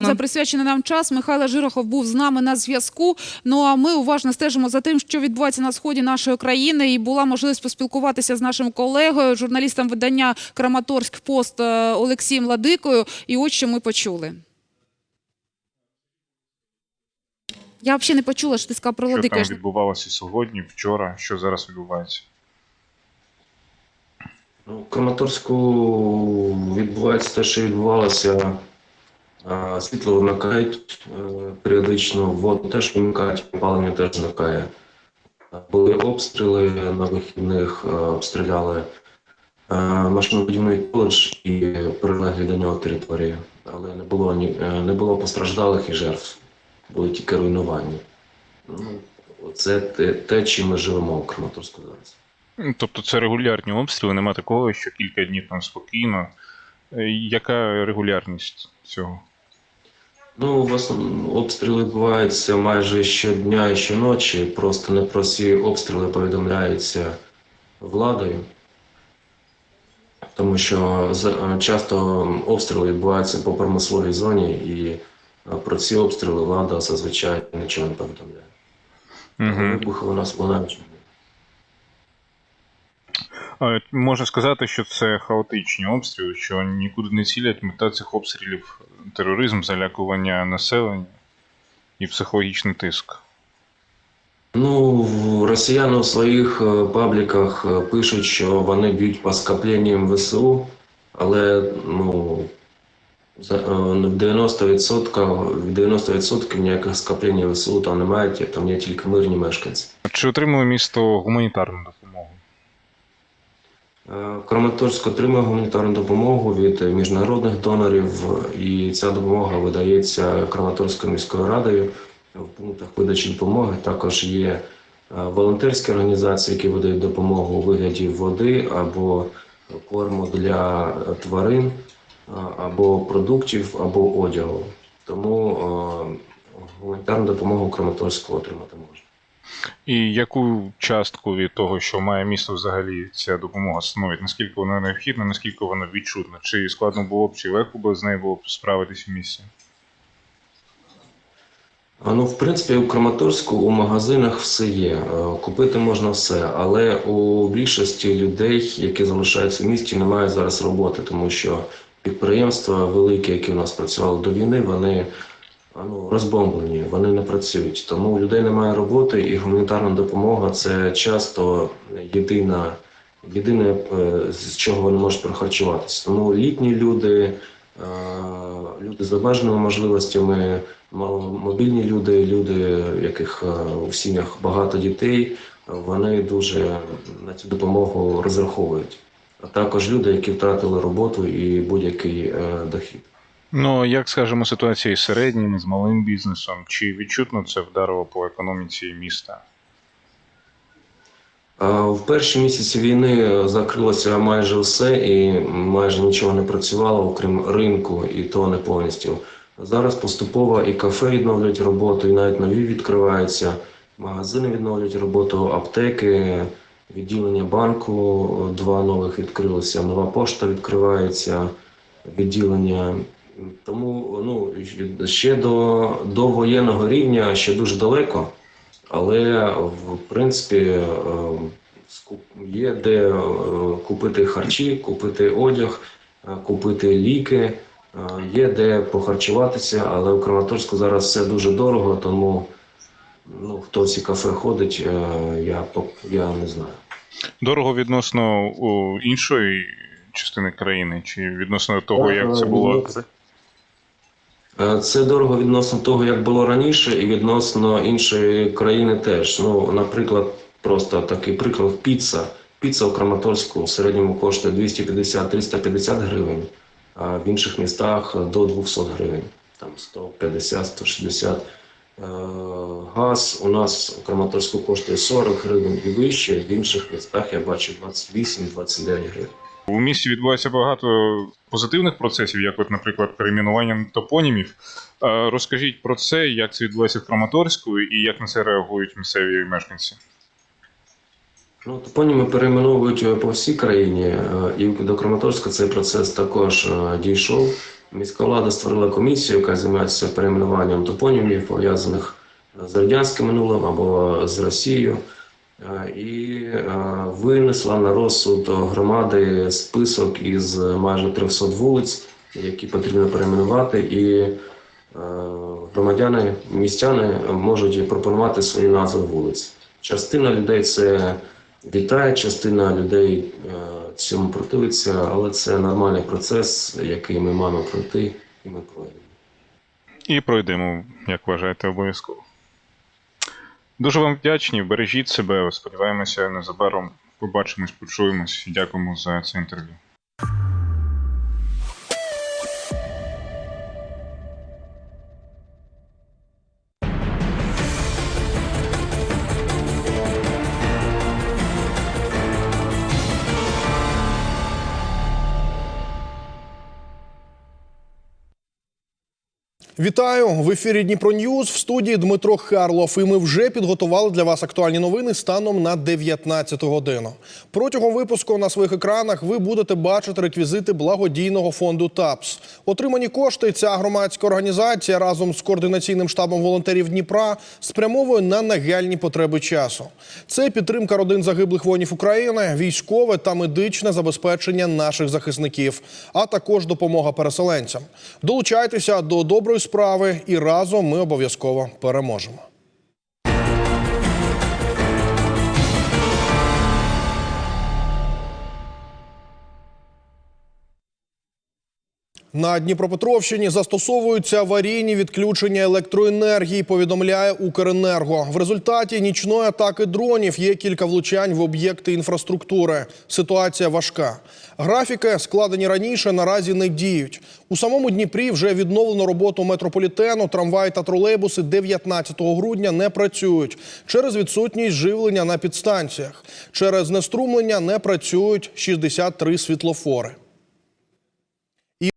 За присвячений нам час Михайло Жирохов був з нами на зв'язку. Ну а ми уважно стежимо за тим, що відбувається на сході нашої країни. І була можливість поспілкуватися з нашим колегою, журналістом видання Краматорськ Пост е, Олексієм Ладикою. І от що ми почули. Я взагалі не почула, що ти сказав про Що там відбувалося сьогодні, вчора, що зараз відбувається? Ну, Краматорську відбувається те, що відбувалося. Світло вимикають е, періодично, воду теж вимикають, опалення теж зникає. Були обстріли на вихідних, е, обстріляли е, машинобудівний коледж і прилеглі до нього території. Але не було, ні, не було постраждалих і жертв, були тільки руйнування. Ну, це те, те, чим ми живемо в Краматорську зараз. Ну, Тобто це регулярні обстріли, нема такого, що кілька днів там спокійно. Яка регулярність цього? Ну, в основному обстріли відбуваються майже щодня і щоночі. Просто не про всі обстріли повідомляються владою. Тому що часто обстріли відбуваються по промисловій зоні, і е, про ці обстріли влада зазвичай нічого не повідомляє. Угу. Вибухи у нас лунають. Можна сказати, що це хаотичні обстріли, що нікуди не цілять мета цих обстрілів тероризм, залякування населення і психологічний тиск. Ну, росіяни у своїх е, пабліках е, пишуть, що вони б'ють по скопленням ВСУ, але ну, в 90%, 90% ніяких скоплень ВСУ там немає, там є тільки мирні мешканці. Чи отримало місто гуманітарну допомогу? Краматорськ отримує гуманітарну допомогу від міжнародних донорів, і ця допомога видається Краматорською міською радою в пунктах видачі допомоги. Також є е, волонтерські організації, які видають допомогу у вигляді води або корму для тварин, е, або продуктів, або одягу. Тому е, гуманітарну допомогу Краматорську отримати можна. І яку частку від того, що має місто взагалі ця допомога становить? Наскільки вона необхідна, наскільки вона відчутна? Чи складно було б, чи легко би з нею було б справитися в місті? Ну, в принципі, у Краматорську у магазинах все є. Е, Купити можна все, але у більшості людей, які залишаються в місті, немає зараз роботи, тому що підприємства великі, які у нас працювали до війни, вони ну, розбомблені, вони не працюють. Тому у людей немає роботи, і гуманітарна допомога це часто єдина, єдине, е, з чого вони можуть прохарчуватися. Тому літні люди, е, люди з обмеженими можливостями, маломобільні люди, люди, в яких е, у сім'ях багато дітей, вони дуже на цю допомогу розраховують. А також люди, які втратили роботу і будь-який дохід. Ну, як скажемо, ситуація із середнім, з малим бізнесом, чи відчутно це вдарило по економіці міста? В перші місяці війни закрилося майже все і майже нічого не працювало, окрім ринку, і то не повністю. Зараз поступово і кафе відновлюють роботу, і навіть нові відкриваються, магазини відновлюють роботу, аптеки, відділення банку, два нових відкрилося, нова пошта відкривається, відділення. Тому ну, ще до, до воєнного рівня ще дуже далеко. Але в принципі е, є де е, купити харчі, купити одяг, е, купити ліки, є де похарчуватися, але у Краматорську зараз все дуже дорого, тому ну, хто в ці кафе ходить, я, я не знаю. Дорого відносно іншої частини країни, чи відносно того, як це було? Е, Це дорого відносно того, як було раніше, і відносно іншої країни теж. Ну, наприклад, просто такий приклад піца. Піца в Краматорську в середньому коштує 250-350 гривень, а в інших містах до 200 гривень, там 150-160. Е, Газ у нас у Краматорську коштує 40 гривень і вище, в інших містах я бачу 28-29 гривень. У місті відбувається багато позитивних процесів, як, от, наприклад, перейменування топонімів. Е, Розкажіть про це, як це відбувається в Краматорську і як на це реагують місцеві мешканці. Ну, топоніми перейменовують е, по всій країні, е, і до Краматорська цей процес також дійшов. Міська влада створила комісію, яка займається перейменуванням топонімів, пов'язаних з радянським минулим або з Росією, і е, винесла на розсуд громади список із майже 300 вулиць, які потрібно перейменувати, і е, громадяни, містяни можуть пропонувати свої назви вулиць. Частина людей це вітає, частина людей е, цьому противиться, але це нормальний процес, який ми маємо пройти, і ми пройдемо. І пройдемо, як вважаєте, обов'язково. Дуже вам вдячні, бережіть себе. Сподіваємося, незабаром побачимось, почуємось. Дякуємо за це інтерв'ю. Вітаю в ефірі Дніпро Ньюз в студії Дмитро Харлов. І ми вже підготували для вас актуальні новини станом на 19 годину. Протягом випуску на своїх екранах ви будете бачити реквізити благодійного фонду ТАПС. Отримані кошти ця громадська організація разом з координаційним штабом волонтерів Дніпра спрямовує на нагальні потреби часу. Це підтримка родин загиблих воїнів України, військове та медичне забезпечення наших захисників, а також допомога переселенцям. Долучайтеся до доброї справи, і разом ми обов'язково переможемо. На Дніпропетровщині застосовуються аварійні відключення електроенергії, повідомляє Укренерго. В результаті нічної атаки дронів є кілька влучань в об'єкти інфраструктури. Ситуація важка. Графіки, складені раніше, наразі не діють. У самому Дніпрі вже відновлено роботу метрополітену, трамваї та тролейбуси 19 грудня не працюють через відсутність живлення на підстанціях. Через знеструмлення не працюють 63 світлофори.